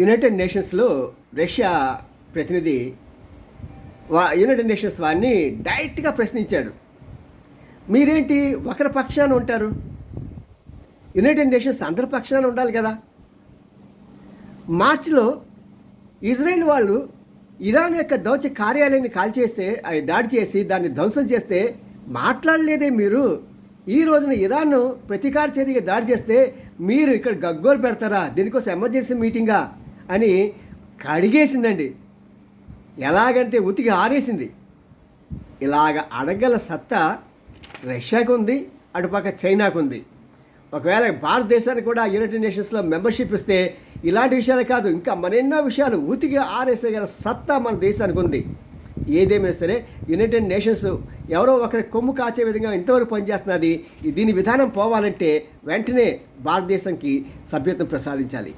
United నేషన్స్లో Russia ప్రతినిధి వా United nations వారిని డైరెక్ట్గా ప్రశ్నించాడు. మీరేంటి ఒకరి పక్షాన ఉంటారు? యునైటెడ్ నేషన్స్ అందరి పక్షాన ఉండాలి కదా? మార్చిలో ఇజ్రాయెల్ వాళ్ళు ఇరాన్ యొక్క దౌత్య కార్యాలయాన్ని కాల్చేస్తే అవి దాడి చేసి దాన్ని ధ్వంసం చేస్తే మాట్లాడలేదే మీరు. ఈ రోజున ఇరాన్ ప్రతీకార చర్యగా దాడి చేస్తే మీరు ఇక్కడ గగ్గోలు పెడతారా? దీనికోసం ఎమర్జెన్సీ మీటింగా అని కడిగేసిందండి. ఎలాగంటే ఉతికి ఆరేసింది. ఇలాగ అడగల సత్తా రష్యాకు ఉంది అటుపక్క చైనాకు ఉంది ఒకవేళ భారతదేశానికి కూడా యునైటెడ్ నేషన్స్లో మెంబర్షిప్ ఇస్తే ఇలాంటి విషయాలు కాదు ఇంకా మరెన్నో విషయాలు ఉతికి ఆరేసేగల సత్తా మన దేశానికి ఉంది ఏదేమైనా సరే యునైటెడ్ నేషన్స్ ఎవరో ఒకరి కొమ్ము కాచే విధంగా ఇంతవరకు పనిచేస్తున్నది. దీని విధానం పోవాలంటే వెంటనే భారతదేశానికి సభ్యత్వం ప్రసాదించాలి.